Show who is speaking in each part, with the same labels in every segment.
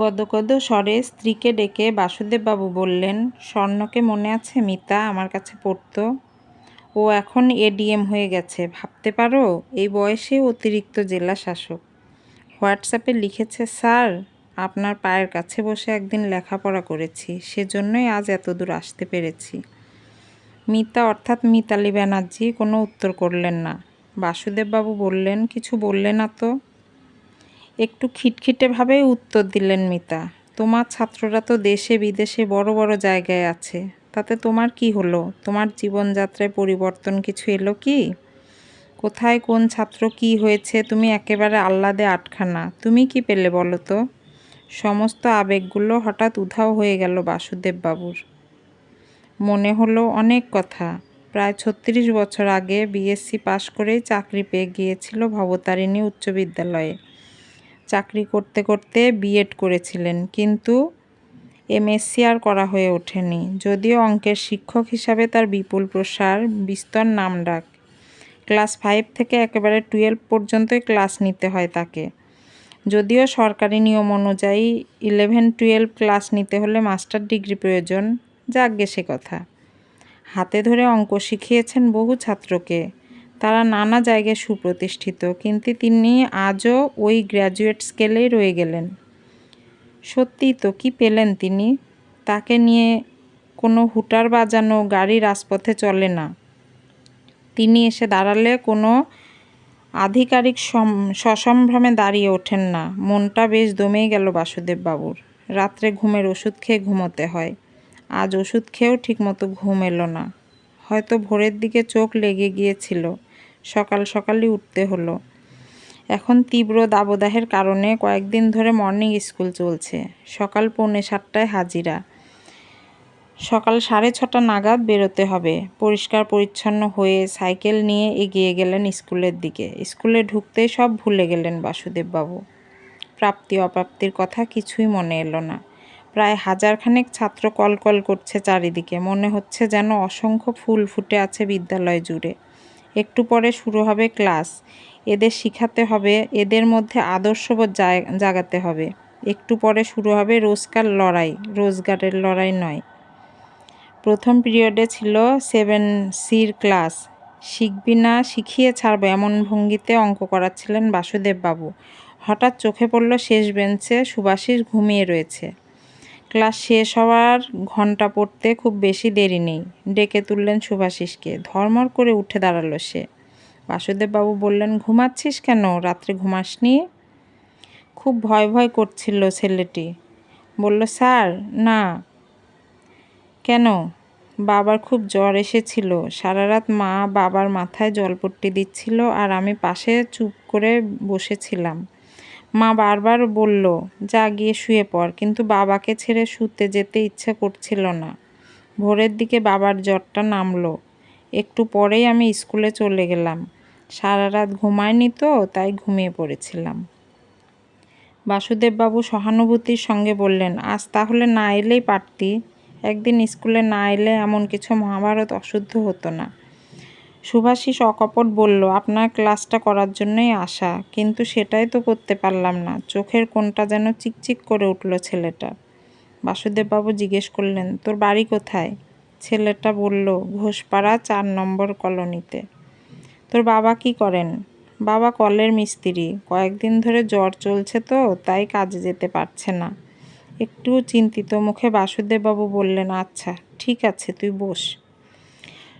Speaker 1: গদগদ স্বরে স্ত্রীকে ডেকে বাসুদেববাবু বললেন, স্বর্ণকে মনে আছে মিতা আমার কাছে পড়তো? ও এখন এডিএম হয়ে গেছে, ভাবতে পারো? এই বয়সে অতিরিক্ত জেলা শাসক। হোয়াটসঅ্যাপে লিখেছে, স্যার, আপনার পায়ের কাছে বসে একদিন লেখাপড়া করেছি, সেজন্যই আজ এত দূর আসতে পেরেছি। মিতা অর্থাৎ মিতালি ব্যানার্জি কোনো উত্তর করলেন না। বাসুদেববাবু বললেন, কিছু বললে না তো? একটু খিটখিটেভাবেই উত্তর দিলেন মিতা। তোমার ছাত্ররা তো দেশে বিদেশে বড় বড় জায়গায় আছে। তাতে তোমার কি হলো? তোমার জীবনযাত্রায় পরিবর্তন কিছু এলো কি? কোথায় কোন ছাত্র কি হয়েছে তুমি একেবারে আহ্লাদে আটখানা। তুমি কি পেলে বলো তো? সমস্ত আবেগগুলো হঠাৎ উধাও হয়ে গেল বাসুদেব বাবুর মনে হলো অনেক কথা। প্রায় ছত্রিশ বছর আগে বিএসসি পাশ করেই চাকরি পেয়ে গিয়েছিল ভবতারিণী উচ্চ বিদ্যালয়ে। চাকরি করতে করতে বিএড করেছিলেন, কিন্তু এমএসসি আর করা হয়ে ওঠেনি। যদিও অঙ্কের শিক্ষক হিসাবে তার বিপুল প্রসার, বিস্তর নাম ডাক ক্লাস ফাইভ থেকে একেবারে টুয়েলভ পর্যন্তই ক্লাস নিতে হয় তাকে। যদিও সরকারি নিয়ম অনুযায়ী ইলেভেন টুয়েলভ ক্লাস নিতে হলে মাস্টার ডিগ্রি প্রয়োজন যাকগে সে কথা। হাতে ধরে অঙ্ক শিখিয়েছেন বহু ছাত্রকে। তারা নানা জায়গায় সুপ্রতিষ্ঠিত, কিন্তু তিনি আজও ওই গ্র্যাজুয়েট স্কেলেই রয়ে গেলেন। সত্যি তো কি পেলেন তিনি? তাকে নিয়ে কোনো হুটার বাজানো গাড়ি রাজপথে চলে না। তিনি এসে দাঁড়ালে কোনো আধিকারিক সসম্ভ্রমে দাঁড়িয়ে ওঠেন না। মনটা বেশ দমেই গেল বাসুদেব বাবুর রাত্রে ঘুমের ওষুধ খেয়ে ঘুমোতে হয়। আজ ওষুধ খেয়েও ঠিকমতো ঘুম এলো না। হয়তো ভোরের দিকে চোখ লেগে গিয়েছিল। সকাল সকালই উঠতে হলো। এখন তীব্র দাবদাহের কারণে কয়েকদিন ধরে মর্নিং স্কুল চলছে। সকাল পৌনে সাতটায় হাজিরা। সকাল সাড়ে ছটা নাগাদ বেরোতে হবে। পরিষ্কার পরিচ্ছন্ন হয়ে সাইকেল নিয়ে এগিয়ে গেলেন স্কুলের দিকে। স্কুলে ঢুকতেই সব ভুলে গেলেন বাসুদেববাবু। প্রাপ্তি অপ্রাপ্তির কথা কিছুই মনে এলো না। প্রায় হাজারখানেক ছাত্র কলকল করছে চারিদিকে। মনে হচ্ছে যেন অসংখ্য ফুল ফুটে আছে বিদ্যালয় জুড়ে। একটু পরে শুরু হবে ক্লাস। এদের শিখাতে হবে, এদের মধ্যে আদর্শবোধ জাগাতে হবে। একটু পরে শুরু হবে রোজকার লড়াই, রোজগারের লড়াই নয়। প্রথম পিরিয়ডে ছিল সেভেন সির ক্লাস। শিখবি না, শিখিয়ে ছাড়বে, এমন ভঙ্গিতে অঙ্ক করাচ্ছিলেন বাসুদেববাবু। হঠাৎ চোখে পড়ল শেষ বেঞ্চে সুভাষিস ঘুমিয়ে রয়েছে। ক্লাস শেষ হওয়ার ঘণ্টা পড়তে খুব বেশি দেরি নেই। ডেকে তুললেন সুভাষিসকে। ধর্মর করে উঠে দাঁড়াল সে। বাসুদেববাবু বললেন, ঘুমাচ্ছিস কেন? রাত্রে ঘুমাসনি? খুব ভয় ভয় করছিল ছেলেটি। বলল, স্যার, না। কেন? বাবার খুব জ্বর এসেছিল। সারা রাত মা বাবার মাথায় জলপট্টি দিচ্ছিল আর আমি পাশে চুপ করে বসেছিলাম। মা বারবার বলল, যা গিয়ে শুয়ে পড়। কিন্তু বাবাকে ছেড়ে শুতে যেতে ইচ্ছে করছিল না। ভোরের দিকে বাবার জ্বরটা নামলো। একটু পরেই আমি স্কুলে চলে গেলাম। সারা রাত ঘুমায়নি তো, তাই ঘুমিয়ে পড়েছিলাম। বাসুদেববাবু সহানুভূতির সঙ্গে বললেন, আজ তাহলে না এলেই পারতি। একদিন স্কুলে না এলে এমন কিছু মহাভারত অশুদ্ধ হতো না। সুভাষিস অকপট বলল, আপনার ক্লাসটা করার জন্যই আসা, কিন্তু সেটাই তো করতে পারলাম না। চোখের কোনটা যেন চিকচিক করে উঠল ছেলেটা। বাসুদেববাবু জিজ্ঞেস করলেন, তোর বাড়ি কোথায়? ছেলেটা বলল, ঘোষপাড়া চার নম্বর কলোনিতে। তোর বাবা কি করেন? বাবা কলের মিস্ত্রি। কয়েকদিন ধরে জ্বর চলছে তো, তাই কাজে যেতে পারছে না। একটু চিন্তিত মুখে বাসুদেববাবু বললেন আচ্ছা ঠিক আছে, তুই বস।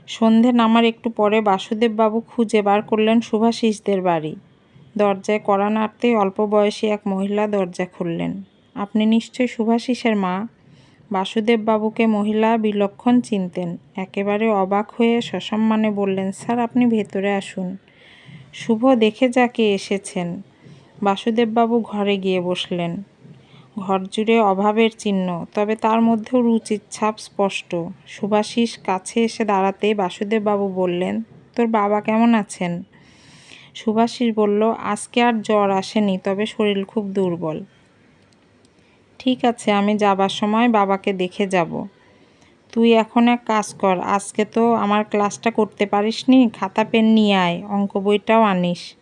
Speaker 1: সন্ধে নামার একটু পরে বাসুদেববাবু খুঁজে বার করলেন সুভাষিসদের বাড়ি। দরজায় কড়া নাড়তেই অল্প বয়সী এক মহিলা দরজা খুললেন। আপনি নিশ্চয়ই সুভাষিসের মা? বাসুদেববাবুকে মহিলা বিলক্ষণ চিনতেন। একেবারে অবাক হয়ে সসম্মানে বললেন, স্যার, আপনি ভেতরে আসুন। শুভ দেখে যাকে এসেছেন। বাসুদেববাবু ঘরে গিয়ে বসলেন। ঘর জুড়ে অভাবের চিহ্ন, তবে তার মধ্যেও রুচির ছাপ স্পষ্ট। সুভাষিস কাছে এসে দাঁড়াতে বাসুদেববাবু বললেন, তোর বাবা কেমন আছেন? সুভাষিস বলল, আজকে আর জ্বর আসেনি, তবে শরীর খুব দুর্বল। ঠিক আছে, আমি যাবার সময় বাবাকে দেখে যাব। তুই এখন এক কাজ কর, আজকে তো আমার ক্লাসটা করতে পারিস নি খাতা, পেন নিয়ে আয়, অঙ্ক বইটাও আনিস।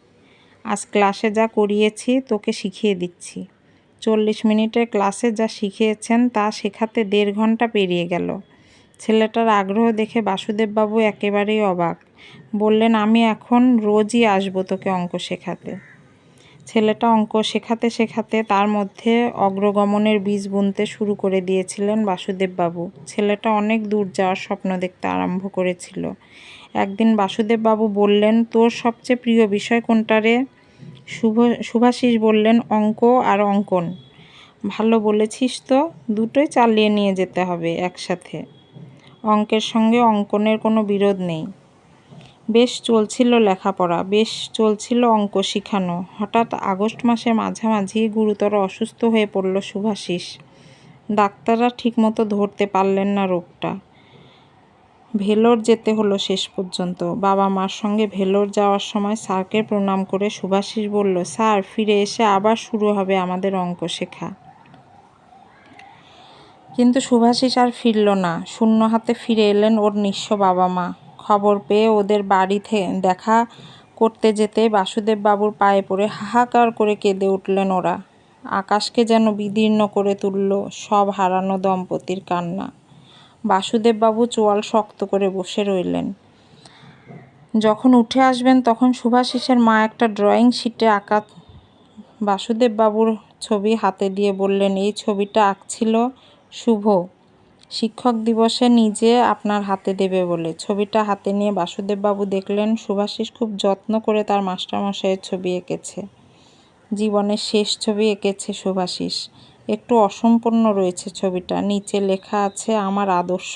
Speaker 1: আজ ক্লাসে যা করিয়েছি, তোকে শিখিয়ে দিচ্ছি। চল্লিশ মিনিটের ক্লাসে যা শিখিয়েছেন তা শেখাতে দেড় ঘণ্টা পেরিয়ে গেল। ছেলেটার আগ্রহ দেখে বাসুদেববাবু একেবারেই অবাক। বললেন, আমি এখন রোজই আসব তোকে অঙ্ক শেখাতে। ছেলেটা অঙ্ক শেখাতে শেখাতে তার মধ্যে অগ্রগমনের বীজ বুনতে শুরু করে দিয়েছিলেন বাসুদেববাবু। ছেলেটা অনেক দূর যাওয়ার স্বপ্ন দেখতে আরম্ভ করেছিল। একদিন বাসুদেববাবু বললেন, তোর সবচেয়ে প্রিয় বিষয় কোনটা রে? শুভ শুভাশিস বললেন, অঙ্ক আর অঙ্কন। ভালো বলেছিস তো, দুটোই চালিয়ে নিয়ে যেতে হবে একসাথে। অঙ্কের সঙ্গে অঙ্কনের কোনো বিরোধ নেই। বেশ চলছিল লেখাপড়া, বেশ চলছিল অঙ্ক শিখানো। হঠাৎ আগস্ট মাসে মাঝামাঝি গুরুতর অসুস্থ হয়ে পড়ল শুভাশিস ডাক্তাররা ঠিকমতো ধরতে পারলেন না রোগটা। ভেলোর যেতে হলো শেষ পর্যন্ত। বাবা মার সঙ্গে ভেলোর যাওয়ার সময় স্যারকে প্রণাম করে সুভাষিস বলল, স্যার, ফিরে এসে আবার শুরু হবে আমাদের অঙ্ক শেখা। কিন্তু সুভাষিস আর ফিরল না। শূন্য হাতে ফিরে এলেন ওর নিঃস্ব বাবা মা। খবর পেয়ে ওদের বাড়িতে দেখা করতে যেতে বাসুদেব বাবুর পায়ে পড়ে হাহাকার করে কেঁদে উঠলেন ওরা। আকাশকে যেন বিদীর্ণ করে তুলল সব হারানো দম্পতির কান্না। বাসুদেববাবু চোয়াল শক্ত করে বসে রইলেন। যখন উঠে আসবেন তখন সুভাষিসের মা একটা ড্রয়িং শিটে আঁকা বাসুদেববাবুর ছবি হাতে দিয়ে বললেন, এই ছবিটা আঁকছিল শুভ। শিক্ষক দিবসে নিজে আপনার হাতে দেবে বলে। ছবিটা হাতে নিয়ে বাসুদেববাবু দেখলেন সুভাষিস খুব যত্ন করে তার মাস্টারমশাইয়ের ছবি এঁকেছে। জীবনের শেষ ছবি এঁকেছে সুভাষিস একটু অসম্পূর্ণ রয়েছে ছবিটা। নিচে লেখা আছে, আমার আদর্শ।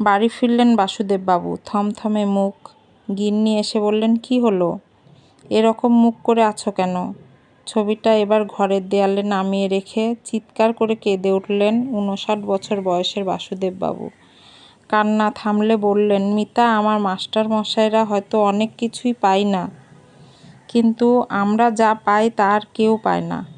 Speaker 1: বাড়ি ফিরলেন বাসুদেববাবু। থমথমে মুখ গিন্নি এসে বললেন, কি হলো? এরকম মুখ করে আছো কেন? ছবিটা এবার ঘরের দেয়ালে নামিয়ে রেখে চিৎকার করে কেঁদে উঠলেন উনষাট বছর বয়সের বাসুদেববাবু। কান্না থামলে বললেন, মিতা, আমার মাস্টার মশাইরা হয়তো অনেক কিছুই পাই না। কিন্তু আমরা যা পাই তার কেউ পায় না।